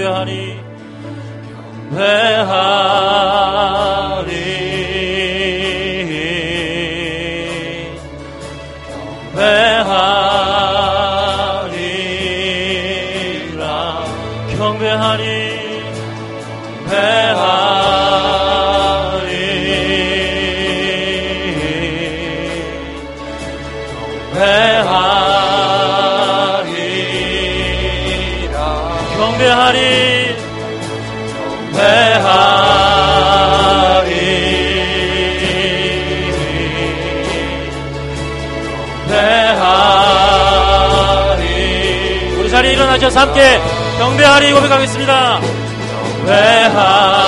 경배하리. 경배하리 경배하리라 경배하리. 경배하리 라 경배하리. 경배하리. 우리 자리에 일어나셔서 함께 경배하리. 고백하겠습니다. 경배하리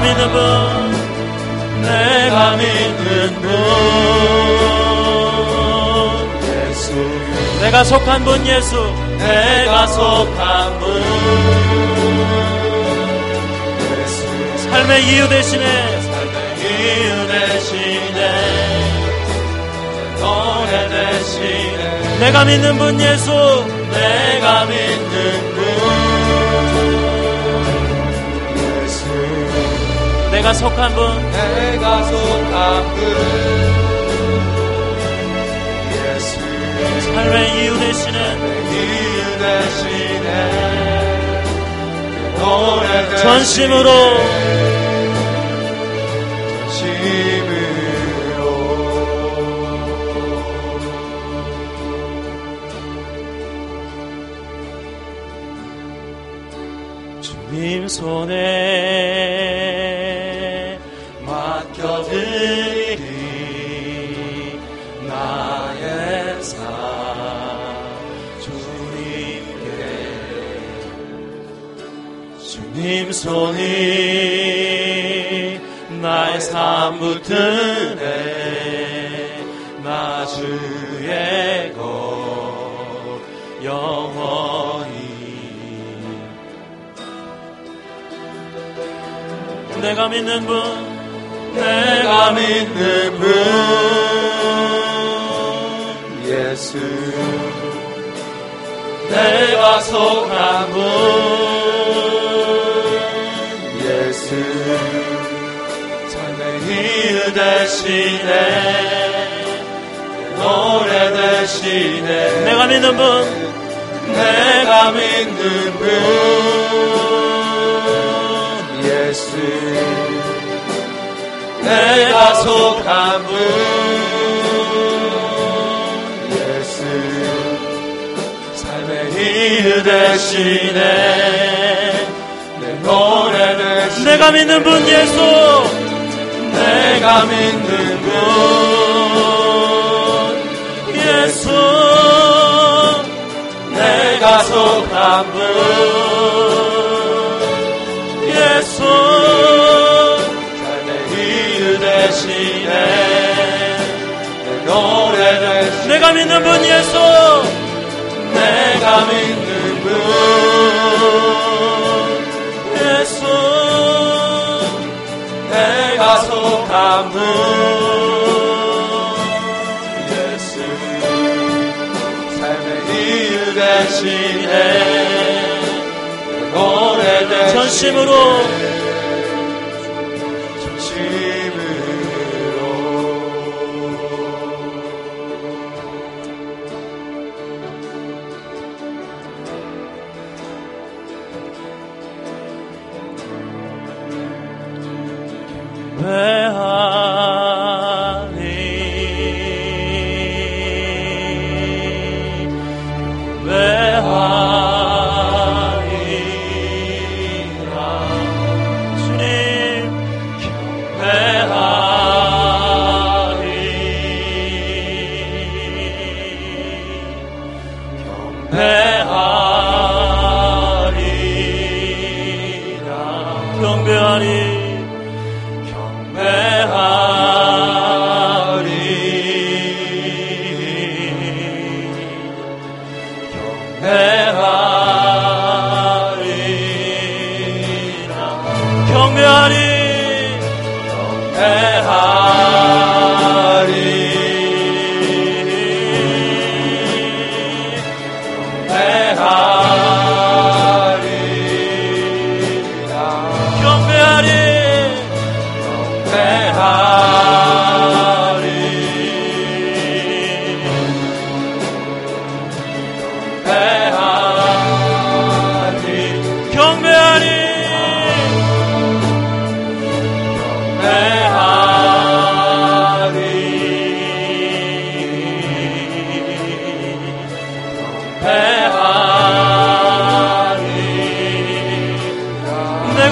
내가 믿는 분 내가 믿는 분 예수 내가 속한 분 예수. 내가 속한 분. 예수 삶의 이유 대신에. 삶의 이유 대신에 노래 대신에. 내가 믿는 분 예수. 내가 믿는 분 내가 속한 분. 내가 속한 분. 예수 삶의 이유 대신에. 이유 대신에. 노래 대신에 전심으로. 주님 손에 손이 나의 삶 붙드네. 나 주의 것 영원히. 내가 믿는 분 내가 믿는 분 예수. 내가 속한 분 예수 삶의 이유 대신에 노래 대신에. 내가 믿는 분. 내가 믿는 분 예수. 내가 속한 분 예수. 삶의 이유 대신에 내 노래 내가 믿는 분 예수. 내가 믿는 분 예수. 내가 속한 분 예수. 삶의 이유 대신에 내 노래 대신 내가 믿는 분 예수. 내가 믿는 분 예수 삶의 이유 대신에 대신 전심으로. 외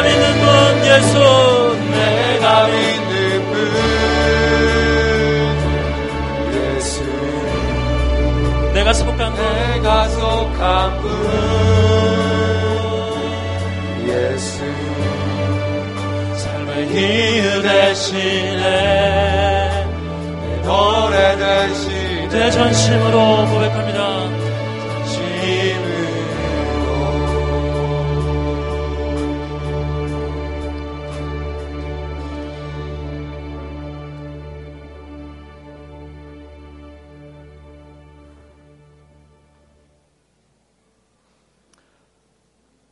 내가 믿는 분 예수 내가 믿는 분 예수. 내가 속한 분. 내가 속한 분 예수. 삶의 이유 대신에 내 노래 대신에 내 전심으로 고백합니다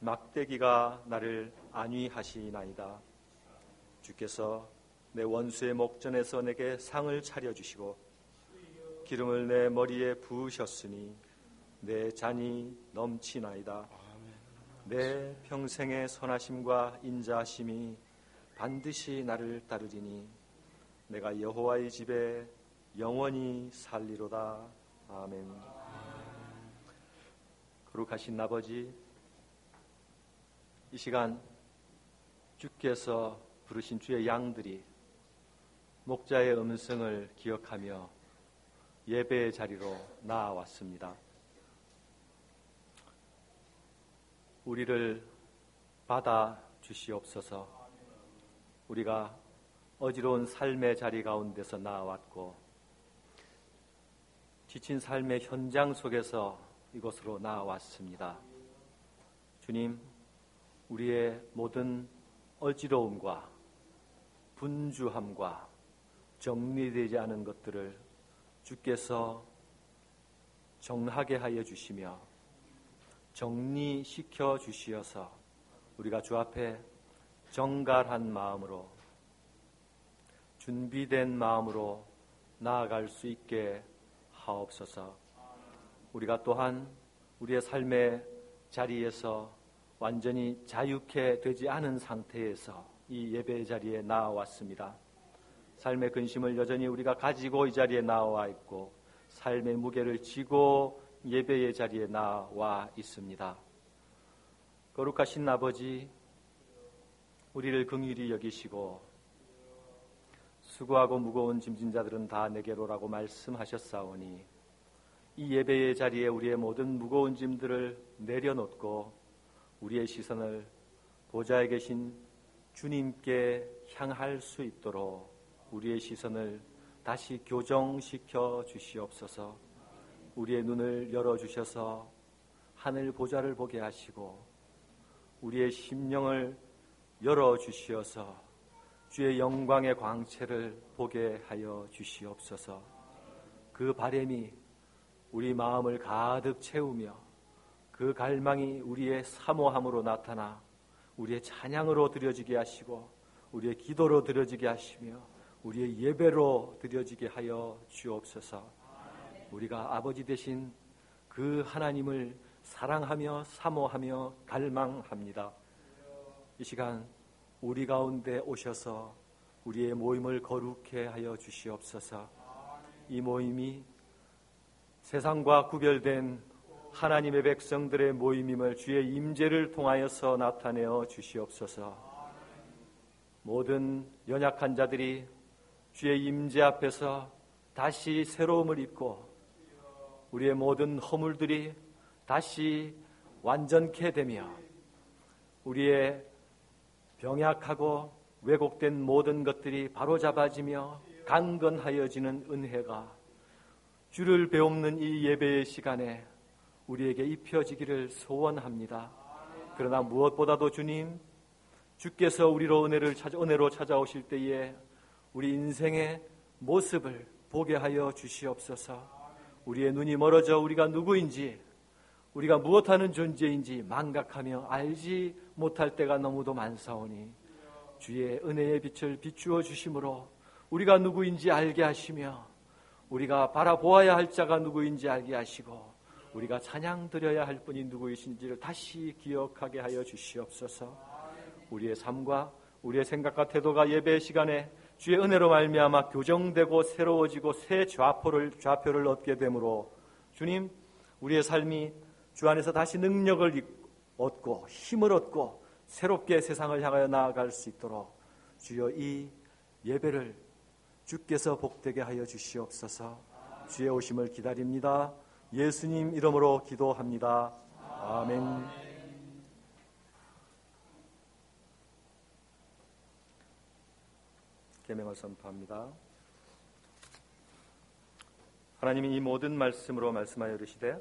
막대기가 나를 안위하시나이다. 주께서 내 원수의 목전에서 내게 상을 차려주시고 기름을 내 머리에 부으셨으니 내 잔이 넘치나이다. 내 평생의 선하심과 인자하심이 반드시 나를 따르리니 내가 여호와의 집에 영원히 살리로다. 아멘. 거룩하신 아버지 이 시간 주께서 부르신 주의 양들이 목자의 음성을 기억하며 예배의 자리로 나아왔습니다. 우리를 받아 주시옵소서 우리가 어지러운 삶의 자리 가운데서 나아왔고 지친 삶의 현장 속에서 이곳으로 나아왔습니다. 주님, 우리의 모든 어지러움과 분주함과 정리되지 않은 것들을 주께서 정하게 하여 주시며 정리시켜 주시어서 우리가 주 앞에 정갈한 마음으로 준비된 마음으로 나아갈 수 있게 하옵소서. 우리가 또한 우리의 삶의 자리에서 완전히 자유케 되지 않은 상태에서 이 예배 자리에 나왔습니다. 삶의 근심을 여전히 우리가 가지고 이 자리에 나와 있고 삶의 무게를 지고 예배의 자리에 나와 있습니다. 거룩하신 아버지, 우리를 긍휼히 여기시고 수고하고 무거운 짐진 자들은 다 내게로라고 말씀하셨사오니 이 예배의 자리에 우리의 모든 무거운 짐들을 내려놓고 우리의 시선을 보좌에 계신 주님께 향할 수 있도록 우리의 시선을 다시 교정시켜 주시옵소서. 우리의 눈을 열어 주셔서 하늘 보좌를 보게 하시고 우리의 심령을 열어 주시어서 주의 영광의 광채를 보게 하여 주시옵소서. 그 바램이 우리 마음을 가득 채우며 그 갈망이 우리의 사모함으로 나타나 우리의 찬양으로 드려지게 하시고 우리의 기도로 드려지게 하시며 우리의 예배로 드려지게 하여 주옵소서. 우리가 아버지 되신 그 하나님을 사랑하며 사모하며 갈망합니다. 이 시간 우리 가운데 오셔서 우리의 모임을 거룩해 하여 주시옵소서. 이 모임이 세상과 구별된 하나님의 백성들의 모임임을 주의 임재를 통하여서 나타내어 주시옵소서. 모든 연약한 자들이 주의 임재 앞에서 다시 새로움을 입고 우리의 모든 허물들이 다시 완전케 되며 우리의 병약하고 왜곡된 모든 것들이 바로잡아지며 강건하여지는 은혜가 주를 배움는 이 예배의 시간에 우리에게 입혀지기를 소원합니다. 그러나 무엇보다도 주님, 주께서 우리로 은혜를 찾아, 은혜로 찾아오실 때에 우리 인생의 모습을 보게 하여 주시옵소서. 우리의 눈이 멀어져 우리가 누구인지, 우리가 무엇하는 존재인지 망각하며 알지 못할 때가 너무도 많사오니 주의 은혜의 빛을 비추어 주심으로 우리가 누구인지 알게 하시며 우리가 바라보아야 할 자가 누구인지 알게 하시고 우리가 찬양 드려야 할 분이 누구이신지를 다시 기억하게 하여 주시옵소서. 우리의 삶과 우리의 생각과 태도가 예배 시간에 주의 은혜로 말미암아 교정되고 새로워지고 새 좌표를 좌표를 얻게 되므로 주님 우리의 삶이 주 안에서 다시 능력을 얻고 힘을 얻고 새롭게 세상을 향하여 나아갈 수 있도록 주여 이 예배를 주께서 복되게 하여 주시옵소서. 주의 오심을 기다립니다. 예수님 이름으로 기도합니다. 아멘. 계명을 선포합니다. 하나님이 이 모든 말씀으로 말씀하여 이르시되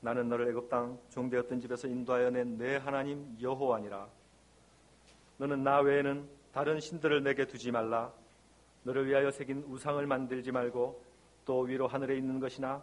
나는 너를 애굽 땅 종되었던 집에서 인도하여 낸 내 하나님 여호와니라. 너는 나 외에는 다른 신들을 내게 두지 말라. 너를 위하여 새긴 우상을 만들지 말고 또 위로 하늘에 있는 것이나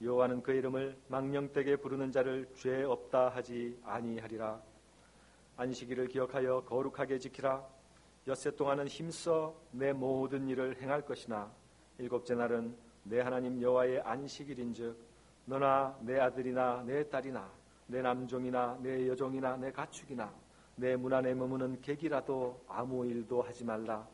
여호와는 그 이름을 망령되게 부르는 자를 죄 없다 하지 아니하리라. 안식일을 기억하여 거룩하게 지키라. 엿새 동안은 힘써 내 모든 일을 행할 것이나 일곱째 날은 내 하나님 여호와의 안식일인즉 너나 내 아들이나 내 딸이나 내 남종이나 내 여종이나 내 가축이나 내 문 안에 머무는 객이라도 아무 일도 하지 말라.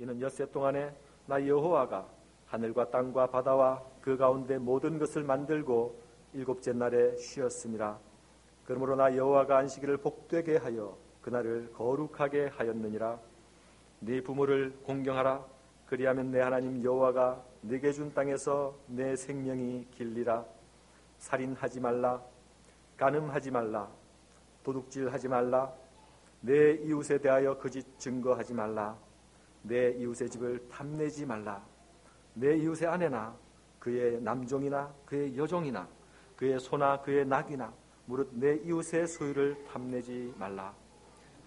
이는 엿새 동안에 나 여호와가 하늘과 땅과 바다와 그 가운데 모든 것을 만들고 일곱째 날에 쉬었습니다. 그러므로 나 여호와가 안식일을 복되게 하여 그날을 거룩하게 하였느니라. 네 부모를 공경하라. 그리하면 내 하나님 여호와가 네게 준 땅에서 내 생명이 길리라. 살인하지 말라. 간음하지 말라. 도둑질하지 말라. 내 이웃에 대하여 거짓 증거하지 말라. 내 이웃의 집을 탐내지 말라. 내 이웃의 아내나 그의 남종이나 그의 여종이나 그의 소나 그의 낙이나 무릇 내 이웃의 소유를 탐내지 말라.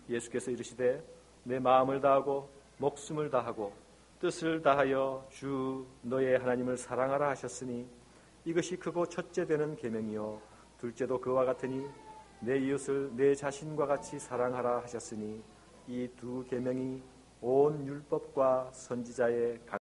예수께서 이르시되 내 마음을 다하고 목숨을 다하고 뜻을 다하여 주 너의 하나님을 사랑하라 하셨으니 이것이 크고 첫째 되는 계명이요 둘째도 그와 같으니 내 이웃을 내 자신과 같이 사랑하라 하셨으니 이 두 계명이 온 율법과 선지자의